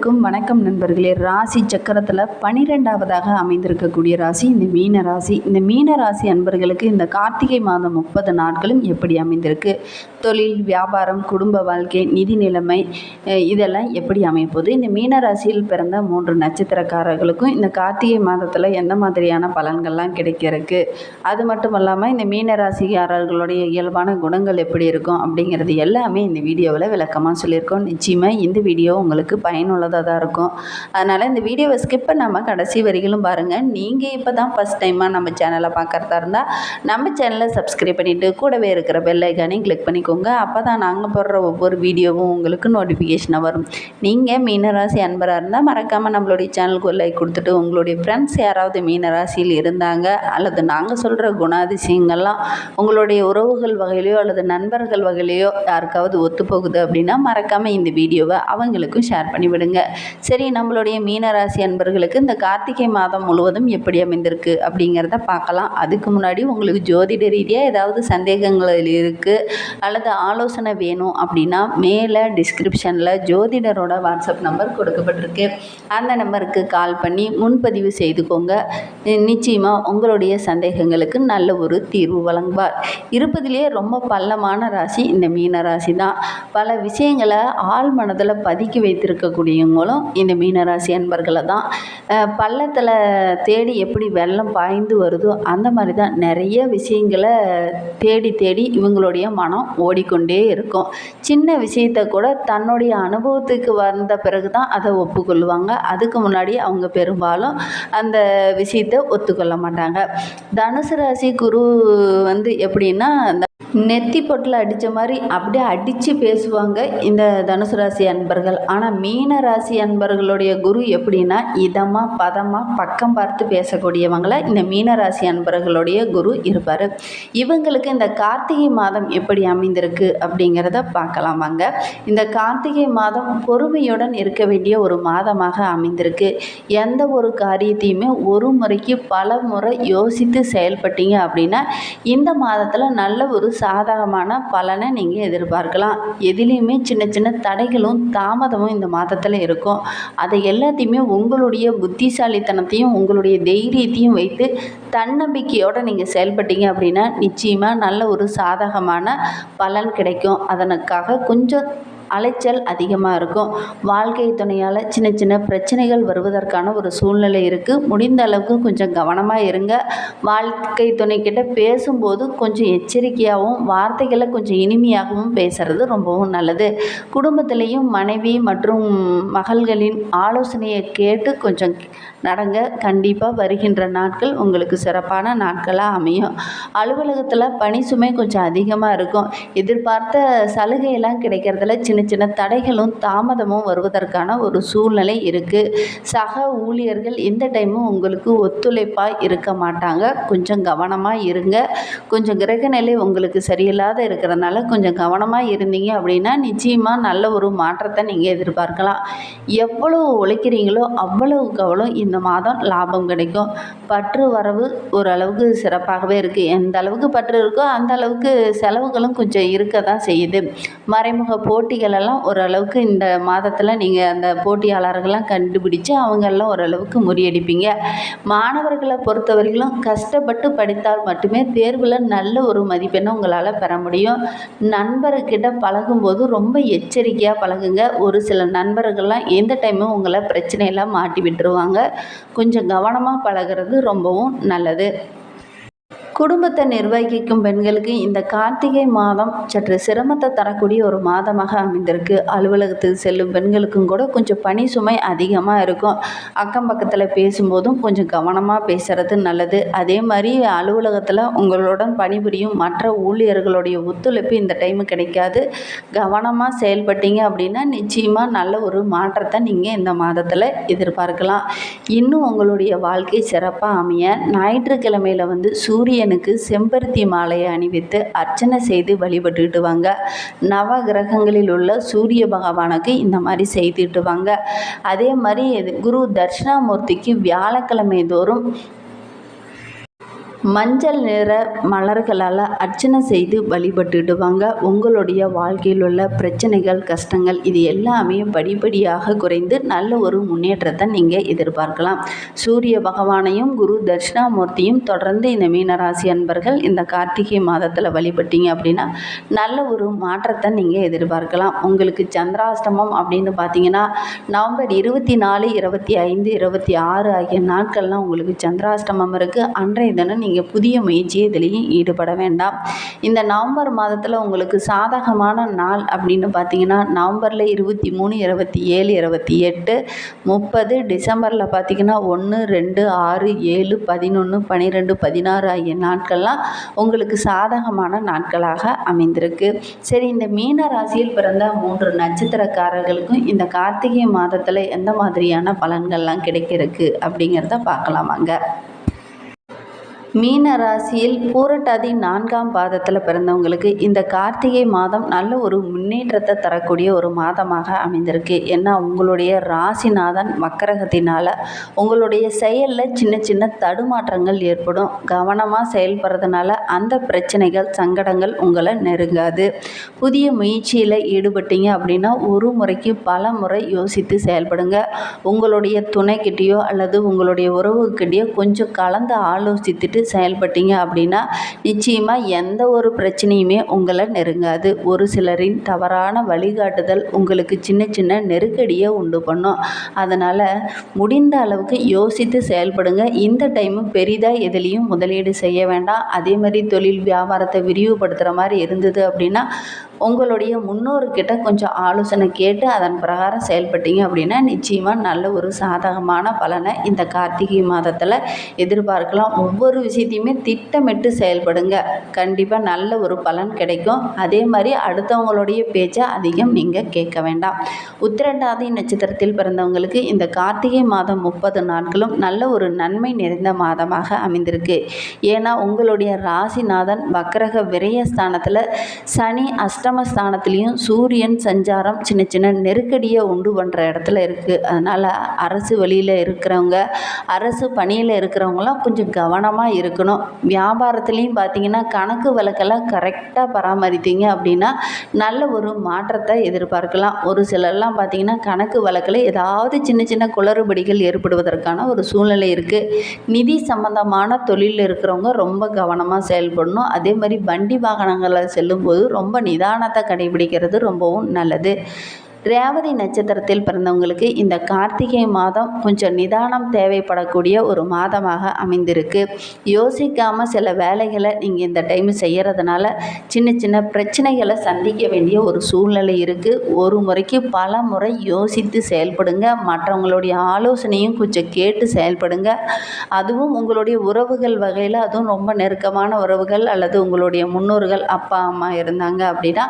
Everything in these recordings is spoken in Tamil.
அனைவருக்கும் வணக்கம் நண்பர்களே. ராசி சக்கரத்தில் பனிரெண்டாவதாக அமைந்திருக்கக்கூடிய ராசி இந்த மீன ராசி. இந்த மீன ராசி அன்பர்களுக்கு இந்த கார்த்திகை மாதம் முப்பது நாட்களும் எப்படி அமைந்திருக்கு? தொழில் வியாபாரம் குடும்ப வாழ்க்கை நிதி நிலைமை இதெல்லாம் எப்படி அமைப்போது இந்த மீன ராசியில் பிறந்த மூன்று நட்சத்திரக்காரர்களுக்கும் இந்த கார்த்திகை மாதத்தில் எந்த மாதிரியான பலன்கள்லாம் கிடைக்கிறதுக்கு? அது மட்டும் இல்லாமல் இந்த மீன ராசிக்காரர்களுடைய இயல்பான குணங்கள் எப்படி இருக்கும் அப்படிங்கிறது எல்லாமே இந்த வீடியோவில் விளக்கமாக சொல்லியிருக்கோம். நிச்சயமாக இந்த வீடியோ உங்களுக்கு பயனுள்ளதாக தான் இருக்கும். அதனால் இந்த வீடியோவை ஸ்கிப் பண்ணாமல் கடைசி வரிகளும் பாருங்கள் நீங்கள் இப்போ தான் ஃபஸ்ட் டைமாக நம்ம சேனலை பார்க்குறதா இருந்தால் நம்ம சேனலை சப்ஸ்கிரைப் பண்ணிவிட்டு கூடவே இருக்கிற பெல் ஐக்கானையும் கிளிக் பண்ணிக்கோங்க. அப்போ தான் நாங்கள் போடுற ஒவ்வொரு வீடியோவும் உங்களுக்கு நோட்டிஃபிகேஷனாக வரும். நீங்கள் மீனராசி அன்பராக இருந்தால் மறக்காமல் நம்மளுடைய சேனலுக்கு ஒரு லைக் கொடுத்துட்டு உங்களுடைய ஃப்ரெண்ட்ஸ் யாராவது மீனராசியில் இருந்தாங்க அல்லது நாங்கள் சொல்கிற குணாதிசயங்கள்லாம் உங்களுடைய உறவுகள் வகையிலையோ அல்லது நண்பர்கள் வகையிலையோ யாருக்காவது ஒத்து போகுது அப்படின்னா மறக்காமல் இந்த வீடியோவை அவங்களுக்கும் ஷேர் பண்ணிவிடுங்க. சரி நம்மளுடைய மீனராசி அன்பர்களுக்கு இந்த கார்த்திகை மாதம் முழுவதும் எப்படி அமைந்திருக்கு அப்படிங்கிறத பார்க்கலாம். அதுக்கு முன்னாடி உங்களுக்கு ஜோதிட ரீதியாக ஏதாவது சந்தேகங்கள் இருக்குது அல்லது ஆலோசனை வேணும் அப்படின்னா மேலே டிஸ்கிரிப்ஷனில் ஜோதிடரோட வாட்ஸ்அப் நம்பர் கொடுக்கப்பட்டிருக்கு. அந்த நம்பருக்கு கால் பண்ணி முன்பதிவு செய்துக்கோங்க. நிச்சயமாக உங்களுடைய சந்தேகங்களுக்கு நல்ல ஒரு தீர்வு வழங்குவார். இருப்பதிலேயே ரொம்ப பள்ளமான ராசி இந்த மீன ராசி தான். பல விஷயங்களை ஆழ் மனதில் பதுக்கி மூலம் இந்த மீனராசி அன்பர்களை தான் பள்ளத்தில் தேடி எப்படி வெள்ளம் பாய்ந்து வருதோ அந்த மாதிரி தான் நிறைய விஷயங்களை தேடி தேடி இவங்களுடைய மனம் ஓடிக்கொண்டே இருக்கும். சின்ன விஷயத்தை கூட தன்னுடைய அனுபவத்துக்கு வந்த பிறகு தான் அதை ஒப்புக்கொள்வாங்க. அதுக்கு முன்னாடி அவங்க பெரும்பாலும் அந்த விஷயத்தை ஒத்துக்கொள்ள மாட்டாங்க. தனுசு ராசி குரு வந்து எப்படின்னா அந்த நெத்தி பொட்டில் அடித்த மாதிரி அப்படியே அடித்து பேசுவாங்க இந்த தனுசு ராசி அன்பர்கள். ஆனால் மீன ராசி அன்பர்களுடைய குரு எப்படின்னா இதமாக பதமாக பக்கம் பார்த்து பேசக்கூடியவங்கள இந்த மீன ராசி அன்பர்களுடைய குரு இருப்பார். இவங்களுக்கு இந்த கார்த்திகை மாதம் எப்படி அமைந்திருக்கு அப்படிங்கிறத பார்க்கலாம் வாங்க. இந்த கார்த்திகை மாதம் பொறுமையுடன் இருக்க வேண்டிய ஒரு மாதமாக அமைந்திருக்கு. எந்த ஒரு காரியத்தையுமே ஒரு முறைக்கு பல முறை யோசித்து செயல்பட்டீங்க அப்படின்னா இந்த மாதத்தில் நல்ல ஒரு சாதகமான பலனை நீங்கள் எதிர்பார்க்கலாம். எதுலேயுமே சின்ன சின்ன தடைகளும் தாமதமும் இந்த மாதத்தில் இருக்கும். அதை எல்லாத்தையுமே உங்களுடைய புத்திசாலித்தனத்தையும் உங்களுடைய தைரியத்தையும் வைத்து தன்னம்பிக்கையோடு நீங்கள் செயல்பட்டீங்க அப்படின்னா நிச்சயமாக நல்ல ஒரு சாதகமான பலன் கிடைக்கும். அதனுக்காக கொஞ்சம் அலைச்சல் அதிகமாக இருக்கும். வாழ்க்கை துணையால் சின்ன சின்ன பிரச்சனைகள் வருவதற்கான ஒரு சூழ்நிலை இருக்குது முடிந்த அளவுக்கு கொஞ்சம் கவனமாக இருங்க. வாழ்க்கை துணைக்கிட்ட பேசும்போது கொஞ்சம் எச்சரிக்கையாகவும் வார்த்தைகளை கொஞ்சம் இனிமையாகவும் பேசுகிறது ரொம்பவும் நல்லது. குடும்பத்திலையும் மனைவி மற்றும் மகள்களின் ஆலோசனையை கேட்டு கொஞ்சம் நடங்க. கண்டிப்பாக வருகின்ற நாட்கள் உங்களுக்கு சிறப்பான நாட்களாக அமையும். அலுவலகத்தில் பணி சுமை கொஞ்சம் அதிகமாக இருக்கும். எதிர்பார்த்த சலுகையெல்லாம் கிடைக்கிறதுல சின்ன சின்ன தடைகளும் தாமதமும் வருவதற்கான ஒரு சூழ்நிலை இருக்குது சக ஊழியர்கள் எந்த டைமும் உங்களுக்கு ஒத்துழைப்பாக இருக்க மாட்டாங்க. கொஞ்சம் கவனமாக இருங்க. கொஞ்சம் கிரகநிலை உங்களுக்கு சரியில்லாத இருக்கிறதுனால கொஞ்சம் கவனமாக இருந்தீங்க அப்படின்னா நிச்சயமாக நல்ல ஒரு மாற்றத்தை நீங்கள் எதிர்பார்க்கலாம். எவ்வளோ உழைக்கிறீங்களோ அவ்வளவுக்கு அவ்வளோ இந்த மாதம் லாபம் கிடைக்கும். பற்று வரவு ஓரளவுக்கு சிறப்பாகவே இருக்குது எந்த அளவுக்கு பற்று இருக்கோ அந்த அளவுக்கு செலவுகளும் கொஞ்சம் இருக்க தான் செய்யுது. மறைமுக போட்டிகள் எல்லாம் ஓரளவுக்கு இந்த மாதத்தில் நீங்கள் அந்த போட்டியாளர்கள்லாம் கண்டுபிடிச்சு அவங்கெல்லாம் ஓரளவுக்கு முறியடிப்பீங்க. மாணவர்களை பொறுத்தவரையிலும் கஷ்டப்பட்டு படித்தால் மட்டுமே தேர்வில் நல்ல ஒரு மதிப்பெண்ணை உங்களால் பெற முடியும். நண்பர்கிட்ட பழகும்போது ரொம்ப எச்சரிக்கையாக பழகுங்க. ஒரு சில நண்பர்கள்லாம் எந்த டைமும் உங்களை பிரச்சனையெல்லாம் மாட்டி விட்டுருவாங்க. கொஞ்சம் கவனமாக பழகுறது ரொம்பவும் நல்லது. குடும்பத்தை நிர்வகிக்கும் பெண்களுக்கு இந்த கார்த்திகை மாதம் சற்று சிரமத்தை தரக்கூடிய ஒரு மாதமாக அமைந்திருக்கு. அலுவலகத்துக்கு செல்லும் பெண்களுக்கும் கூட கொஞ்சம் பணி சுமை அதிகமாக இருக்கும். அக்கம் பக்கத்தில் பேசும்போதும் கொஞ்சம் கவனமாக பேசுகிறது நல்லது. அதே மாதிரி அலுவலகத்தில் உங்களுடன் பணிபுரியும் மற்ற ஊழியர்களுடைய ஒத்துழைப்பு இந்த டைமு கிடைக்காது. கவனமாக செயல்பட்டீங்க அப்படின்னா நிச்சயமாக நல்ல ஒரு மாற்றத்தை நீங்கள் இந்த மாதத்தில் எதிர்பார்க்கலாம். இன்னும் உங்களுடைய வாழ்க்கை சிறப்பாக அமைய ஞாயிற்றுக்கிழமையில் வந்து சூரியன் சூரியனுக்கு செம்பருத்தி மாலையை அணிவித்து அர்ச்சனை செய்து வழிபட்டுக்கிட்டுவாங்க நவ கிரகங்களில் உள்ள சூரிய பகவானுக்கு இந்த மாதிரி செய்துட்டுவாங்க. அதே மாதிரி இது குரு தட்சிணாமூர்த்திக்கு வியாழக்கிழமை தோறும் மஞ்சள் நிற மலர்களால் அர்ச்சனை செய்து வழிபட்டுடுவாங்க. உங்களுடைய வாழ்க்கையில் உள்ள பிரச்சனைகள் கஷ்டங்கள் இது எல்லாமே படிப்படியாக குறைந்து நல்ல ஒரு முன்னேற்றத்தை நீங்கள் எதிர்பார்க்கலாம். சூரிய பகவானையும் குரு தட்சிணாமூர்த்தியும் தொடர்ந்து இந்த மீனராசி அன்பர்கள் இந்த கார்த்திகை மாதத்தில் வழிபட்டீங்க அப்படின்னா நல்ல ஒரு மாற்றத்தை நீங்கள் எதிர்பார்க்கலாம். உங்களுக்கு சந்திராஷ்டமம் அப்படின்னு பார்த்தீங்கன்னா நவம்பர் இருபத்தி நாலு இருபத்தி ஐந்து இருபத்தி ஆறு ஆகிய நாட்கள்லாம் உங்களுக்கு சந்திராஷ்டமம் இருக்குது அன்றைய தினம் நீங்கள் நீங்கள் புதிய முயற்சி இதுலேயும் ஈடுபட வேண்டாம். இந்த நவம்பர் மாதத்தில் உங்களுக்கு சாதகமான நாள் அப்படின்னு பார்த்தீங்கன்னா நவம்பரில் இருபத்தி மூணு இருபத்தி ஏழு இருபத்தி எட்டு முப்பது டிசம்பரில் பார்த்தீங்கன்னா ஒன்று ரெண்டு ஆறு ஏழு பதினொன்று பன்னிரெண்டு பதினாறு ஆகிய நாட்கள்லாம் உங்களுக்கு சாதகமான நாட்களாக அமைந்திருக்கு. சரி இந்த மீன ராசியில் பிறந்த மூன்று நட்சத்திரக்காரர்களுக்கும் இந்த கார்த்திகை மாதத்தில் எந்த மாதிரியான பலன்கள்லாம் கிடைக்கிறதுக்கு அப்படிங்கிறத பார்க்கலாமாங்க. மீன ராசியில் பூரட்டாதி நான்காம் பாதத்தில் பிறந்தவங்களுக்கு இந்த கார்த்திகை மாதம் நல்ல ஒரு முன்னேற்றத்தை தரக்கூடிய ஒரு மாதமாக அமைந்திருக்கு. ஏன்னா உங்களுடைய ராசிநாதன் வக்கரகத்தினால் உங்களுடைய செயலில் சின்ன சின்ன தடுமாற்றங்கள் ஏற்படும். கவனமாக செயல்படுறதுனால அந்த பிரச்சனைகள் சங்கடங்கள் உங்களை நெருங்காது. புதிய முயற்சியில் ஈடுபட்டீங்க அப்படின்னா ஒரு முறைக்கு பல முறை யோசித்து செயல்படுங்க. உங்களுடைய துணைக்கிட்டேயோ அல்லது உங்களுடைய உறவுக்கிட்டேயோ கொஞ்சம் கலந்து ஆலோசித்துட்டு செயல்பட்டீங்க அப்படின்னா நிச்சயமாக எந்த ஒரு பிரச்சனையுமே உங்களை நெருங்காது. ஒரு சிலரின் தவறான வழிகாட்டுதல் உங்களுக்கு சின்ன சின்ன நெருக்கடியை உண்டு பண்ணும். அதனால் முடிந்த அளவுக்கு யோசித்து செயல்படுங்க. இந்த டைமு பெரிதாக எதுலேயும் முதலீடு செய்ய வேண்டாம். அதே மாதிரி தொழில் வியாபாரத்தை விரிவுபடுத்துகிற மாதிரி இருந்தது அப்படின்னா உங்களுடைய முன்னோர்கிட்ட கொஞ்சம் ஆலோசனை கேட்டு அதன் பிரகாரம் செயல்பட்டீங்க அப்படின்னா நிச்சயமாக நல்ல ஒரு சாதகமான பலனை இந்த கார்த்திகை மாதத்தில் எதிர்பார்க்கலாம். ஒவ்வொரு விஷயத்தையுமே திட்டமிட்டு செயல்படுங்க. கண்டிப்பாக நல்ல ஒரு பலன் கிடைக்கும். அதே மாதிரி அடுத்தவங்களுடைய பேச்சை அதிகம் நீங்கள் கேட்க வேண்டாம். உத்திரட்டாதி நட்சத்திரத்தில் பிறந்தவங்களுக்கு இந்த கார்த்திகை மாதம் முப்பது நாட்களும் நல்ல ஒரு நன்மை நிறைந்த மாதமாக அமைந்திருக்கு. ஏன்னா உங்களுடைய ராசிநாதன் வக்கரக விரயஸ்தானத்தில் சனி அஷ்டமஸ்தானத்துலேயும் சூரியன் சஞ்சாரம் சின்ன சின்ன நெருக்கடியை உண்டு பண்ணுற இடத்துல இருக்குது அதனால் அரசு வழியில் இருக்கிறவங்க அரசு பணியில் இருக்கிறவங்களாம் கொஞ்சம் கவனமாக இருக்கணும். வியாபாரத்துலேயும் பார்த்தீங்கன்னா கணக்கு வழக்கெல்லாம் கரெக்டாக பராமரித்தீங்க அப்படின்னா நல்ல ஒரு மாற்றத்தை எதிர்பார்க்கலாம். ஒரு சிலர்லாம் பார்த்தீங்கன்னா கணக்கு வழக்கில் ஏதாவது சின்ன சின்ன குளறுபடிகள் ஏற்படுவதற்கான ஒரு சூழ்நிலை இருக்குது நிதி சம்பந்தமான தொழிலில் இருக்கிறவங்க ரொம்ப கவனமாக செயல்படணும். அதே மாதிரி வண்டி வாகனங்களில் செல்லும்போது ரொம்ப நிதானத்தை கடைபிடிக்கிறது ரொம்பவும் நல்லது. ரேவதி நட்சத்திரத்தில் பிறந்தவங்களுக்கு இந்த கார்த்திகை மாதம் கொஞ்சம் நிதானம் தேவைப்படக்கூடிய ஒரு மாதமாக அமைந்திருக்கு. யோசிக்காமல் சில வேலைகளை நீங்கள் இந்த டைம் செய்கிறதுனால சின்ன சின்ன பிரச்சனைகளை சந்திக்க வேண்டிய ஒரு சூழ்நிலை இருக்குது ஒரு முறைக்கு பல முறை யோசித்து செயல்படுங்க. மற்றவங்களுடைய ஆலோசனையும் கொஞ்சம் கேட்டு செயல்படுங்க. அதுவும் உங்களுடைய உறவுகள் வகையில் அதுவும் ரொம்ப நெருக்கமான உறவுகள் அல்லது உங்களுடைய முன்னோர்கள் அப்பா அம்மா இருந்தாங்க அப்படின்னா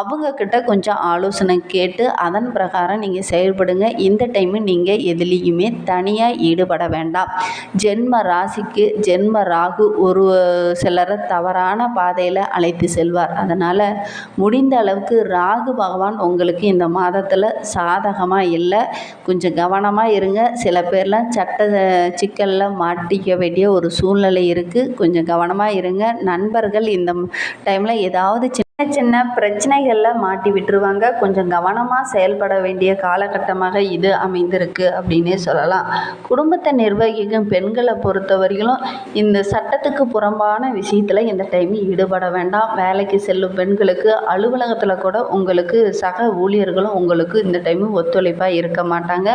அவங்கக்கிட்ட கொஞ்சம் ஆலோசனை கேட்டு அதன் பிரகாரம் நீங்கள் செயல்படுங்க. இந்த டைமு நீங்கள் எதுலேயுமே தனியாக ஈடுபட வேண்டாம். ஜென்ம ராசிக்கு ஜென்ம ராகு ஒரு சிலரை தவறான பாதையில் அழைத்து செல்வார். அதனால் முடிந்த அளவுக்கு ராகு பகவான் உங்களுக்கு இந்த மாதத்தில் சாதகமாக இல்லை. கொஞ்சம் கவனமாக இருங்க. சில பேர்லாம் சட்ட சிக்கலில் மாட்டிக்க வேண்டிய ஒரு சூழ்நிலை இருக்குது கொஞ்சம் கவனமாக இருங்க. நண்பர்கள் இந்த டைமில் ஏதாவது சின்ன சின்ன பிரச்சனைகளில் மாட்டி விட்டுருவாங்க. கொஞ்சம் கவனமாக செயல்பட வேண்டிய காலகட்டமாக இது அமைந்திருக்கு அப்படின்னே சொல்லலாம். குடும்பத்தை நிர்வகிக்கும் பெண்களை பொறுத்தவரையிலும் இந்த சட்டத்துக்கு புறம்பான விஷயத்தில் இந்த டைம் ஈடுபட வேண்டாம். வேலைக்கு செல்லும் பெண்களுக்கு அலுவலகத்தில் கூட உங்களுக்கு சக ஊழியர்களும் உங்களுக்கு இந்த டைமு ஒத்துழைப்பாக இருக்க மாட்டாங்க.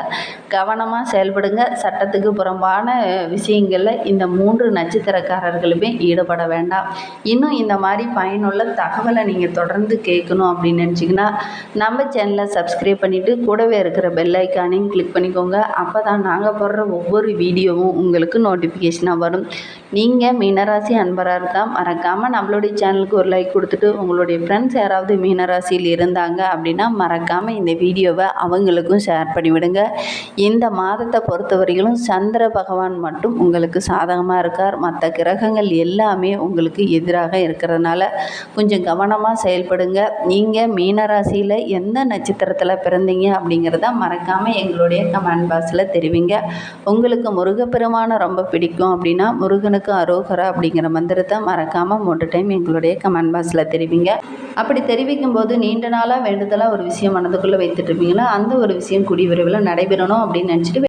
கவனமாக செயல்படுங்க. சட்டத்துக்கு புறம்பான விஷயங்களில் இந்த மூன்று நட்சத்திரக்காரர்களுமே ஈடுபட வேண்டாம். இன்னும் இந்த மாதிரி பயனுள்ள தகவலை நீங்கள் தொடர்ந்து கேட்கணும் அப்படின்னு நினச்சிங்கன்னா நம்ம சேனலை சப்ஸ்கிரைப் பண்ணிவிட்டு கூடவே இருக்கிற பெல் ஐக்கானையும் கிளிக் பண்ணிக்கோங்க. அப்போ தான் நாங்கள் போடுற ஒவ்வொரு வீடியோவும் உங்களுக்கு நோட்டிஃபிகேஷனாக வரும். நீங்கள் மீனராசி அன்பராக இருந்தால் மறக்காமல் நம்மளுடைய சேனலுக்கு ஒரு லைக் கொடுத்துட்டு உங்களுடைய ஃப்ரெண்ட்ஸ் யாராவது மீனராசியில் இருந்தாங்க அப்படின்னா மறக்காமல் இந்த வீடியோவை அவங்களுக்கும் ஷேர் பண்ணிவிடுங்க இந்த மாதத்தை பொறுத்தவரையிலும் சந்திர பகவான் மட்டும் உங்களுக்கு சாதகமாக இருக்கார். மற்ற கிரகங்கள் எல்லாமே உங்களுக்கு எதிராக இருக்கிறதுனால கொஞ்சம் கவனமாக கவனமாக செயல்படுங்க. நீங்கள் மீனராசியில் எந்த நட்சத்திரத்தில் பிறந்தீங்க அப்படிங்கிறத மறக்காமல் எங்களுடைய கமெண்ட் பாக்ஸில் தெரிவிங்க. உங்களுக்கு முருகப்பெருமானை ரொம்ப பிடிக்கும் அப்படின்னா முருகனுக்கு அரோகரா அப்படிங்கிற மந்திரத்தை மறக்காமல் மூன்று டைம் எங்களுடைய கமெண்ட் பாக்ஸில் தெரிவிங்க. அப்படி தெரிவிக்கும் போது நீண்ட நாளாக வேண்டுதலாக ஒரு விஷயம் மனதுக்குள்ளே வைத்துட்டு இருப்பீங்களா? அந்த ஒரு விஷயம் கூடிய விரைவில் நடைபெறணும் அப்படின்னு நினச்சிட்டு